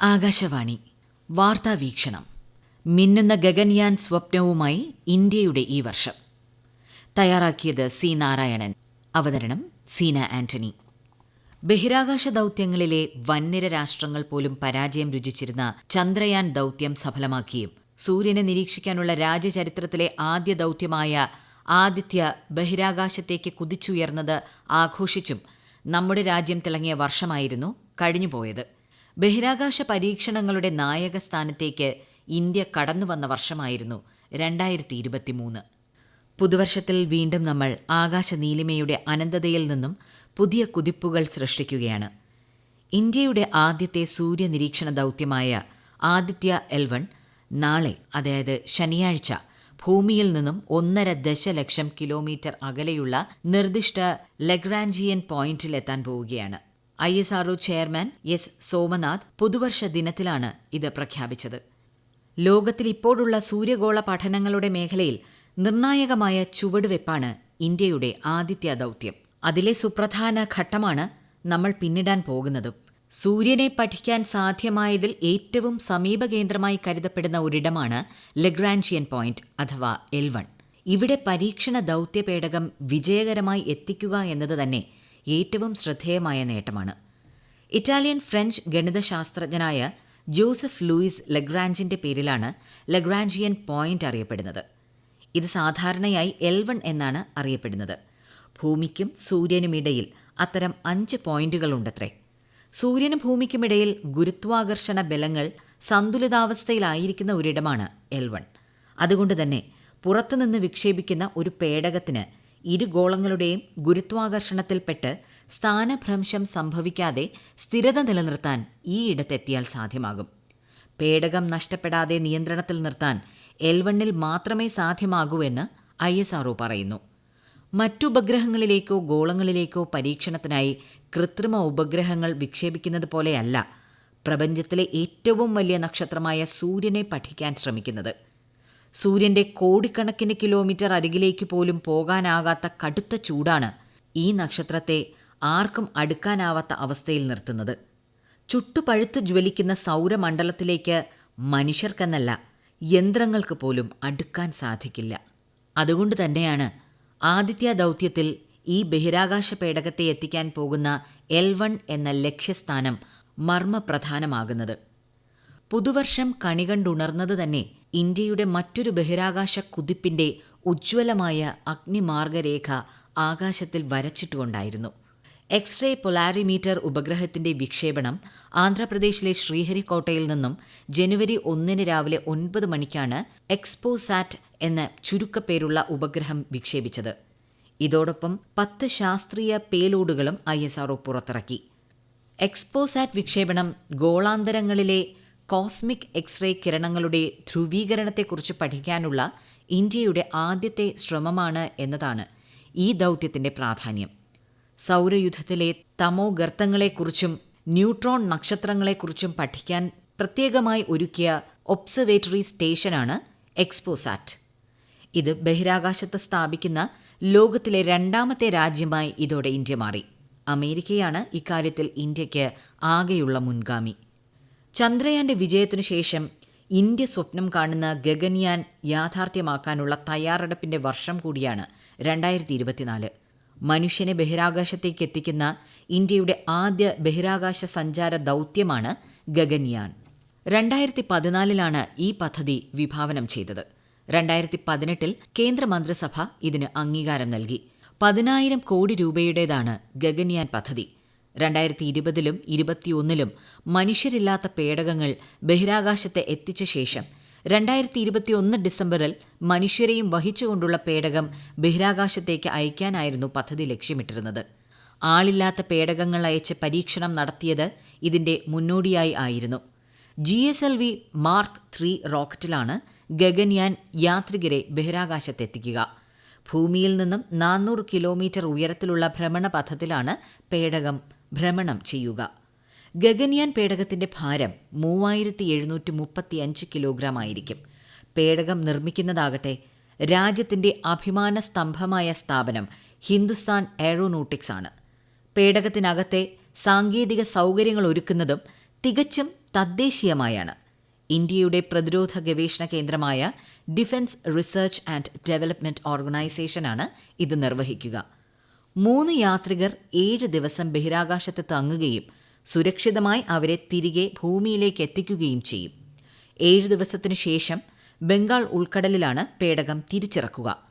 ആകാശവാണി. വാർത്താ വീക്ഷണം. മിന്നുന്ന ഗഗൻയാൻ സ്വപ്നവുമായി ഇന്ത്യയുടെ ഈ വർഷം. തയ്യാറാക്കിയത് സി നാരായണൻ. അവതരണം സീന ആന്റണി. ബഹിരാകാശ ദൗത്യങ്ങളിലെ വൻനിര രാഷ്ട്രങ്ങൾ പോലും പരാജയം രുചിച്ചിരുന്ന ചന്ദ്രയാൻ ദൗത്യം സഫലമാക്കിയും സൂര്യനെ നിരീക്ഷിക്കാനുള്ള രാജ്യചരിത്രത്തിലെ ആദ്യ ദൗത്യമായ ആദിത്യ ബഹിരാകാശത്തേക്ക് കുതിച്ചുയർന്നത് ആഘോഷിച്ചും നമ്മുടെ രാജ്യം തിളങ്ങിയ വർഷമായിരുന്നു കഴിഞ്ഞുപോയത്. ബഹിരാകാശ പരീക്ഷണങ്ങളുടെ നായക സ്ഥാനത്തേക്ക് ഇന്ത്യ കടന്നുവന്ന വർഷമായിരുന്നു രണ്ടായിരത്തി ഇരുപത്തിമൂന്ന് പുതുവർഷത്തിൽ വീണ്ടും നമ്മൾ ആകാശ നീലിമയുടെ അനന്തതയിൽ നിന്നും പുതിയ കുതിപ്പുകൾ സൃഷ്ടിക്കുകയാണ്. ഇന്ത്യയുടെ ആദ്യത്തെ സൂര്യ നിരീക്ഷണ ദൗത്യമായ ആദിത്യ എൽവൺ നാളെ അതായത് ശനിയാഴ്ച ഭൂമിയിൽ നിന്നും ഒന്നര ദശലക്ഷം കിലോമീറ്റർ അകലെയുള്ള നിർദ്ദിഷ്ട ലഗ്രാൻജിയൻ പോയിന്റിലെത്താൻ പോവുകയാണ്. I S R O chairman S Somanath പുതുവർഷ ദിനത്തിലാണ് ഇത് പ്രഖ്യാപിച്ചത്. ലോകത്തിൽ ഇപ്പോഴുള്ള സൂര്യഗോള പഠനങ്ങളുടെ മേഖലയിൽ നിർണായകമായ ചുവടുവെപ്പാണ് ഇന്ത്യയുടെ ആദിത്യ ദൗത്യം. അതിലെ സുപ്രധാന ഘട്ടമാണ് നമ്മൾ പിന്നിടാൻ പോകുന്നതും. സൂര്യനെ പഠിക്കാൻ സാധ്യമായതിൽ ഏറ്റവും സമീപകേന്ദ്രമായി കരുതപ്പെടുന്ന ഒരിടമാണ് ലഗ്രാൻഷിയൻ പോയിന്റ് അഥവാ എൽ ഇവിടെ പരീക്ഷണ ദൗത്യപേടകം വിജയകരമായി എത്തിക്കുക എന്നത് തന്നെ ഏറ്റവും ശ്രദ്ധേയമായ നേട്ടമാണ്. ഇറ്റാലിയൻ ഫ്രഞ്ച് ഗണിതശാസ്ത്രജ്ഞനായ ജോസഫ് ലൂയിസ് ലഗ്രാഞ്ചിന്റെ പേരിലാണ് ലഗ്രാഞ്ചിയൻ പോയിന്റ് അറിയപ്പെടുന്നത്. ഇത് സാധാരണയായി എൽ വൺ എന്നാണ് അറിയപ്പെടുന്നത്. ഭൂമിക്കും സൂര്യനുമിടയിൽ അത്തരം അഞ്ച് പോയിന്റുകളുണ്ടത്രേ. സൂര്യനും ഭൂമിക്കുമിടയിൽ ഗുരുത്വാകർഷണ ബലങ്ങൾ സന്തുലിതാവസ്ഥയിലായിരിക്കുന്ന ഒരിടമാണ് എൽവൺ അതുകൊണ്ട് തന്നെ പുറത്തുനിന്ന് വിക്ഷേപിക്കുന്ന ഒരു പേടകത്തിന് ഇരു ഗോളങ്ങളുടെയും ഗുരുത്വാകർഷണത്തിൽപ്പെട്ട് സ്ഥാനഭ്രംശം സംഭവിക്കാതെ സ്ഥിരത നിലനിർത്താൻ ഈ ഇടത്തെത്തിയാൽ സാധ്യമാകും. പേടകം നഷ്ടപ്പെടാതെ നിയന്ത്രണത്തിൽ നിർത്താൻ എൽവണ്ണിൽ മാത്രമേ സാധ്യമാകൂ എന്ന് ഐ എസ് ആർഒ പറയുന്നു. മറ്റുപഗ്രഹങ്ങളിലേക്കോ ഗോളങ്ങളിലേക്കോ പരീക്ഷണത്തിനായി കൃത്രിമ ഉപഗ്രഹങ്ങൾ വിക്ഷേപിക്കുന്നത് പോലെയല്ല പ്രപഞ്ചത്തിലെ ഏറ്റവും വലിയ നക്ഷത്രമായ സൂര്യനെ പഠിക്കാൻ ശ്രമിക്കുന്നത്. സൂര്യന്റെ കോടിക്കണക്കിന് കിലോമീറ്റർ അരികിലേക്ക് പോലും പോകാനാകാത്ത കടുത്ത ചൂടാണ് ഈ നക്ഷത്രത്തെ ആർക്കും അടുക്കാനാവാത്ത അവസ്ഥയിൽ നിർത്തുന്നത്. ചുട്ടുപഴുത്ത് ജ്വലിക്കുന്ന സൗരമണ്ഡലത്തിലേക്ക് മനുഷ്യർക്കെന്നല്ല യന്ത്രങ്ങൾക്ക് പോലും അടുക്കാൻ സാധിക്കില്ല. അതുകൊണ്ട് തന്നെയാണ് ആദിത്യ ദൗത്യത്തിൽ ഈ ബഹിരാകാശ പേടകത്തെ എത്തിക്കാൻ പോകുന്ന എൽ വൺ എന്ന ലക്ഷ്യസ്ഥാനം മർമ്മപ്രധാനമാകുന്നത്. പുതുവർഷം കണികണ്ടുണർന്നത് തന്നെ ഇന്ത്യയുടെ മറ്റൊരു ബഹിരാകാശ കുതിപ്പിന്റെ ഉജ്ജ്വലമായ അഗ്നിമാർഗരേഖ ആകാശത്തിൽ വരച്ചിട്ടുകൊണ്ടായിരുന്നു. എക്സ്റേ പൊലാരിമീറ്റർ ഉപഗ്രഹത്തിന്റെ വിക്ഷേപണം ആന്ധ്രാപ്രദേശിലെ ശ്രീഹരിക്കോട്ടയിൽ നിന്നും ജനുവരി ഒന്നിന് രാവിലെ ഒൻപത് മണിക്കാണ് എക്സ്പോസാറ്റ് എന്ന ചുരുക്കപ്പേരുള്ള ഉപഗ്രഹം വിക്ഷേപിച്ചത്. ഇതോടൊപ്പം പത്ത് ശാസ്ത്രീയ പേലോഡുകളും ഐ എസ് പുറത്തിറക്കി. എക്സ്പോസാറ്റ് വിക്ഷേപണം ഗോളാന്തരങ്ങളിലെ കോസ്മിക് എക്സ്റേ കിരണങ്ങളുടെ ധ്രുവീകരണത്തെക്കുറിച്ച് പഠിക്കാനുള്ള ഇന്ത്യയുടെ ആദ്യത്തെ ശ്രമമാണ് എന്നതാണ് ഈ ദൗത്യത്തിന്റെ പ്രാധാന്യം. സൗരയുദ്ധത്തിലെ തമോ ഗർത്തങ്ങളെക്കുറിച്ചും ന്യൂട്രോൺ നക്ഷത്രങ്ങളെക്കുറിച്ചും പഠിക്കാൻ പ്രത്യേകമായി ഒരുക്കിയ ഒബ്സർവേറ്ററി സ്റ്റേഷനാണ് എക്സ്പോസാറ്റ്. ഇത് ബഹിരാകാശത്ത് സ്ഥാപിക്കുന്ന ലോകത്തിലെ രണ്ടാമത്തെ രാജ്യമായി ഇതോടെ ഇന്ത്യ മാറി. അമേരിക്കയാണ് ഇക്കാര്യത്തിൽ ഇന്ത്യയ്ക്ക് ആകെയുള്ള മുൻഗാമി. ചന്ദ്രയാന്റെ വിജയത്തിനു ശേഷം ഇന്ത്യ സ്വപ്നം കാണുന്ന ഗഗൻയാൻ യാഥാർത്ഥ്യമാക്കാനുള്ള തയ്യാറെടുപ്പിന്റെ വർഷം കൂടിയാണ് രണ്ടായിരത്തി ഇരുപത്തിനാല് മനുഷ്യനെ ബഹിരാകാശത്തേക്ക് എത്തിക്കുന്ന ഇന്ത്യയുടെ ആദ്യ ബഹിരാകാശ സഞ്ചാര ദൗത്യമാണ് ഗഗൻയാൻ. രണ്ടായിരത്തി പതിനാലിലാണ് ഈ പദ്ധതി വിഭാവനം ചെയ്തത്. രണ്ടായിരത്തി പതിനെട്ടിൽ കേന്ദ്രമന്ത്രിസഭ ഇതിന് അംഗീകാരം നൽകി. പതിനായിരം കോടി രൂപയുടേതാണ് ഗഗൻയാൻ പദ്ധതി. രണ്ടായിരത്തി ഇരുപതിലും ഇരുപത്തിയൊന്നിലും മനുഷ്യരില്ലാത്ത പേടകങ്ങൾ ബഹിരാകാശത്തെ എത്തിച്ച ശേഷം രണ്ടായിരത്തി ഇരുപത്തിയൊന്ന് ഡിസംബറിൽ മനുഷ്യരെയും വഹിച്ചുകൊണ്ടുള്ള പേടകം ബഹിരാകാശത്തേക്ക് അയക്കാനായിരുന്നു പദ്ധതി ലക്ഷ്യമിട്ടിരുന്നത്. ആളില്ലാത്ത പേടകങ്ങൾ അയച്ച് പരീക്ഷണം നടത്തിയത് ഇതിന്റെ മുന്നോടിയായി ആയിരുന്നു. G S L V mark three റോക്കറ്റിലാണ് Gaganyaan യാത്രികരെ ബഹിരാകാശത്തെത്തിക്കുക. ഭൂമിയിൽ നിന്നും നാനൂറ് കിലോമീറ്റർ ഉയരത്തിലുള്ള ഭ്രമണപഥത്തിലാണ് പേടകം ഭ്രമണം ചെയ്യുക. ഗഗൻയാൻ പേടകത്തിന്റെ ഭാരം മൂവായിരത്തി എഴുന്നൂറ്റി മുപ്പത്തി അഞ്ച് കിലോഗ്രാം ആയിരിക്കും. പേടകം നിർമ്മിക്കുന്നതാകട്ടെ രാജ്യത്തിന്റെ അഭിമാന സ്തംഭമായ സ്ഥാപനം ഹിന്ദുസ്ഥാൻ എയറോനോട്ടിക്സ് ആണ്. പേടകത്തിനകത്തെ സാങ്കേതിക സൗകര്യങ്ങൾ ഒരുക്കുന്നതും തികച്ചും തദ്ദേശീയമായാണ്. ഇന്ത്യയുടെ പ്രതിരോധ ഗവേഷണ കേന്ദ്രമായ ഡിഫൻസ് റിസർച്ച് ആൻഡ് ഡെവലപ്മെന്റ് ഓർഗനൈസേഷനാണ് ഇത് നിർവഹിക്കുക. മൂന്ന് യാത്രികർ ഏഴ് ദിവസം ബഹിരാകാശത്ത് തങ്ങുകയും സുരക്ഷിതമായി അവരെ തിരികെ ഭൂമിയിലേക്ക് എത്തിക്കുകയും ചെയ്യും. ഏഴ് ദിവസത്തിനു ശേഷം ബംഗാൾ ഉൾക്കടലിലാണ് പേടകം തിരിച്ചിറക്കുക.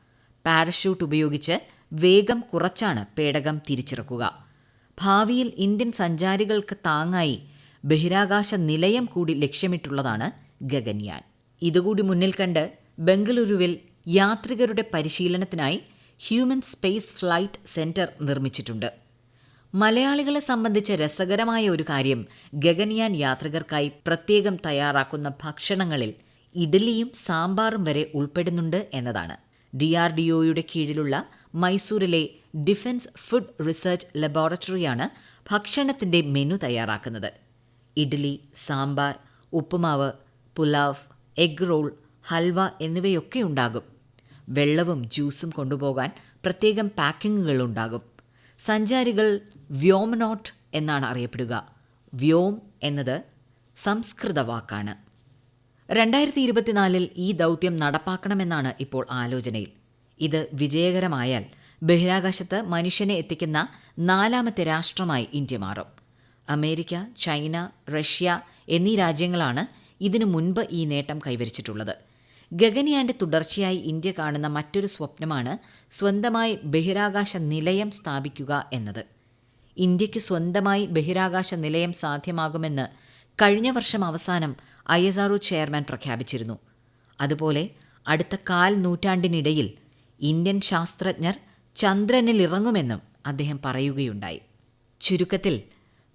പാരഷൂട്ട് ഉപയോഗിച്ച് വേഗം കുറച്ചാണ് പേടകം തിരിച്ചിറക്കുക. ഭാവിയിൽ ഇന്ത്യൻ സഞ്ചാരികൾക്ക് താങ്ങായി ബഹിരാകാശ നിലയം കൂടി ലക്ഷ്യമിട്ടുള്ളതാണ് ഗഗൻയാൻ. ഇതുകൂടി മുന്നിൽ കണ്ട് ബംഗളൂരുവിൽ യാത്രികരുടെ പരിശീലനത്തിനായി ഹ്യൂമൻ സ്പേസ് ഫ്ലൈറ്റ് സെന്റർ നിർമ്മിച്ചിട്ടുണ്ട്. മലയാളികളെ സംബന്ധിച്ച് രസകരമായ ഒരു കാര്യം ഗഗൻയാൻ യാത്രികർക്കായി പ്രത്യേകം തയ്യാറാക്കുന്ന ഭക്ഷണങ്ങളിൽ ഇഡലിയും സാമ്പാറും വരെ ഉൾപ്പെടുന്നുണ്ട് എന്നതാണ്. ഡി ആർ ഡി ഒയുടെ കീഴിലുള്ള മൈസൂരിലെ ഡിഫൻസ് ഫുഡ് റിസർച്ച് ലബോറട്ടറിയാണ് ഭക്ഷണത്തിന്റെ മെനു തയ്യാറാക്കുന്നത്. ഇഡ്ഡലി സാമ്പാർ ഉപ്പുമാവ് പുലാവ് എഗ് റോൾ ഹൽവ എന്നിവയൊക്കെ ഉണ്ടാകും. വെള്ളവും ജ്യൂസും കൊണ്ടുപോകാൻ പ്രത്യേകം പാക്കിങ്ങുകൾ ഉണ്ടാകും സഞ്ചാരികൾ വ്യോമനോട്ട് എന്നാണ് അറിയപ്പെടുക. വ്യോം എന്നത് സംസ്കൃത വാക്കാണ്. രണ്ടായിരത്തി ഇരുപത്തിനാലിൽ ഈ ദൗത്യം നടപ്പാക്കണമെന്നാണ് ഇപ്പോൾ ആലോചനയിൽ. ഇത് വിജയകരമായാൽ ബഹിരാകാശത്ത് മനുഷ്യനെ എത്തിക്കുന്ന നാലാമത്തെ രാഷ്ട്രമായി ഇന്ത്യ മാറും. അമേരിക്ക ചൈന റഷ്യ എന്നീ രാജ്യങ്ങളാണ് ഇതിനു മുൻപ് ഈ നേട്ടം കൈവരിച്ചിട്ടുള്ളത്. ഗഗൻയാന്റെ തുടർച്ചയായി ഇന്ത്യ കാണുന്ന മറ്റൊരു സ്വപ്നമാണ് സ്വന്തമായി ബഹിരാകാശ നിലയം സ്ഥാപിക്കുക എന്നത്. ഇന്ത്യയ്ക്ക് സ്വന്തമായി ബഹിരാകാശ നിലയം സാധ്യമാകുമെന്ന് കഴിഞ്ഞ വർഷം അവസാനം ഐ എസ് ആർഒ ചെയർമാൻ പ്രഖ്യാപിച്ചിരുന്നു. അതുപോലെ അടുത്ത കാൽ നൂറ്റാണ്ടിനിടയിൽ ഇന്ത്യൻ ശാസ്ത്രജ്ഞർ ചന്ദ്രനിൽ ഇറങ്ങുമെന്നും അദ്ദേഹം പറയുകയുണ്ടായി. ചുരുക്കത്തിൽ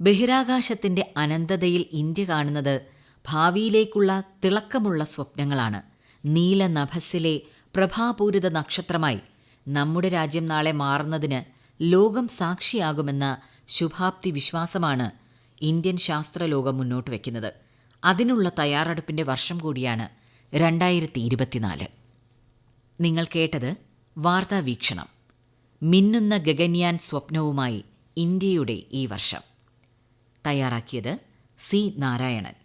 ബഹിരാകാശത്തിന്റെ അനന്തതയിൽ ഇന്ത്യ കാണുന്നത് ഭാവിയിലേക്കുള്ള തിളക്കമുള്ള സ്വപ്നങ്ങളാണ്. നീലനഭസിലെ പ്രഭാപൂരിത നക്ഷത്രമായി നമ്മുടെ രാജ്യം നാളെ മാറുന്നതിന് ലോകം സാക്ഷിയാകുമെന്ന ശുഭാപ്തി വിശ്വാസമാണ് ഇന്ത്യൻ ശാസ്ത്രലോകം മുന്നോട്ട് വയ്ക്കുന്നത് അതിനുള്ള തയ്യാറെടുപ്പിന്റെ വർഷം കൂടിയാണ് രണ്ടായിരത്തി ഇരുപത്തിനാല് നിങ്ങൾ കേട്ടത് വാർത്താ വീക്ഷണം. മിന്നുന്ന ഗഗൻയാൻ സ്വപ്നവുമായി ഇന്ത്യയുടെ ഈ വർഷം. തയ്യാറാക്കിയത് സി നാരായണൻ.